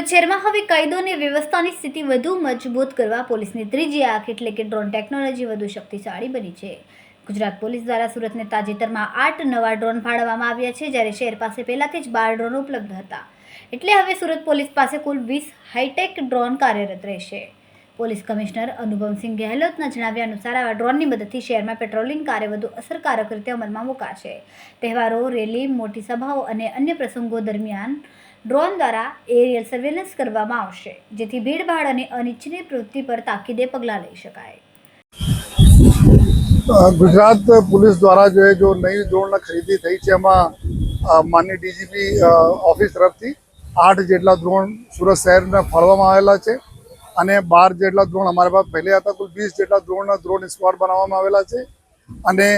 સુરત શહેરમાં હવે કાયદો અને વ્યવસ્થાની સ્થિતિ વધુ મજબૂત કરવા પોલીસની ત્રીજી આંખ એટલે કે ડ્રોન ટેકનોલોજી વધુ શક્તિશાળી બની છે. ગુજરાત પોલીસ દ્વારા સુરતને તાજેતરમાં આઠ નવા ડ્રોન ફાળવવામાં આવ્યા છે, જ્યારે શહેર પાસે પહેલાથી જ બાર ડ્રોન ઉપલબ્ધ હતા. એટલે હવે સુરત પોલીસ પાસે કુલ વીસ હાઈટેક ડ્રોન કાર્યરત રહેશે. પોલીસ કમિશનર અનુપમસિંહ ગેહલોતના જણાવ્યા અનુસાર આવા ડ્રોનની મદદથી શહેરમાં પેટ્રોલિંગ કાર્ય વધુ અસરકારક રીતે અમલમાં મુકાશે. તહેવારો, રેલી, મોટી સભાઓ અને અન્ય પ્રસંગો દરમિયાન ડ્રોન દ્વારા એરિયલ સર્વેલન્સ કરવામાં આવશે, જેથી ભીડભાડ અને અનિચ્છનીય પ્રવૃત્તિ પર તાકીદે પગલાં લઈ શકાય. ગુજરાત પોલીસ દ્વારા જો જો નવી ધોરણ ખરીદી થઈ છે, એમાં માનની ડીજીપી ઓફિસ તરફથી આઠ જેટલા ડ્રોન સુરત શહેરને ફાળવામાં આવેલા છે અને બાર જેટલા ડ્રોન અમારા પાસે પહેલે હતા, કુલ વીસ જેટલા ડ્રોન ડ્રોન સ્ક્વોડ બનાવવામાં આવેલા છે. અને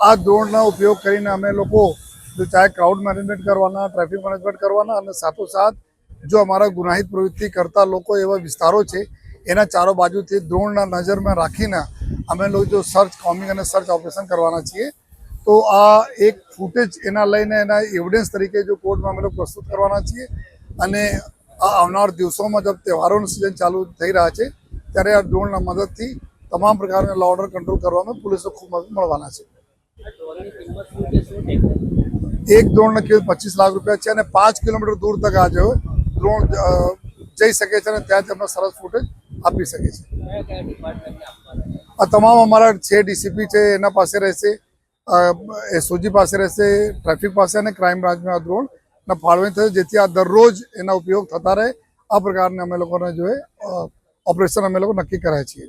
આ ડ્રોનનો ઉપયોગ કરીને અમે લોકો જો ચાહે ક્રાઉડ મેનેજમેન્ટ કરવાના ટ્રાફિક મેનેજમેન્ટ કરવાના અને સાથોસાથ જો અમારા ગુનાહિત પ્રવૃત્તિ કરતા લોકો એવા વિસ્તારો છે, એના ચારો બાજુથી દ્રોણના નજરમાં રાખીને અમે લોકો જો સર્ચ કોમિંગ અને સર્ચ ઓપરેશન કરવાના છીએ. તો આ એક ફૂટેજ એના લઈને એના એવિડન્સ તરીકે જો કોર્ટમાં અમે લોકો પ્રસ્તુત કરવાના છીએ અને આ આવનાર દિવસોમાં જબ તહેવારોનું સિઝન ચાલુ થઈ રહ્યા છે, ત્યારે આ ડ્રોનના મદદથી તમામ પ્રકારના લો ઓર્ડર કંટ્રોલ કરવામાં પોલીસો ખૂબ મદદ મળવાના છે. એક ડ્રોનના કિંમત પચીસ લાખ રૂપિયા છે અને પાંચ કિલોમીટર દૂર તક આ જો ડ્રોન જઈ શકે છે અને ત્યાં તેમને સરસ ફૂટેજ આપી શકે છે. આ તમામ અમારા છે ડીસીપી છે, એના પાસે રહેશે એસઓજી પાસે રહેશે, ટ્રાફિક પાસે અને ક્રાઇમ બ્રાન્ચમાં આ ડ્રોન ફાળવણી થશે, જેથી આ દરરોજ એના ઉપયોગ થતા રહે. આ પ્રકારને અમે લોકોને જો એ ઓપરેશન અમે લોકો નક્કી કરાય છીએ.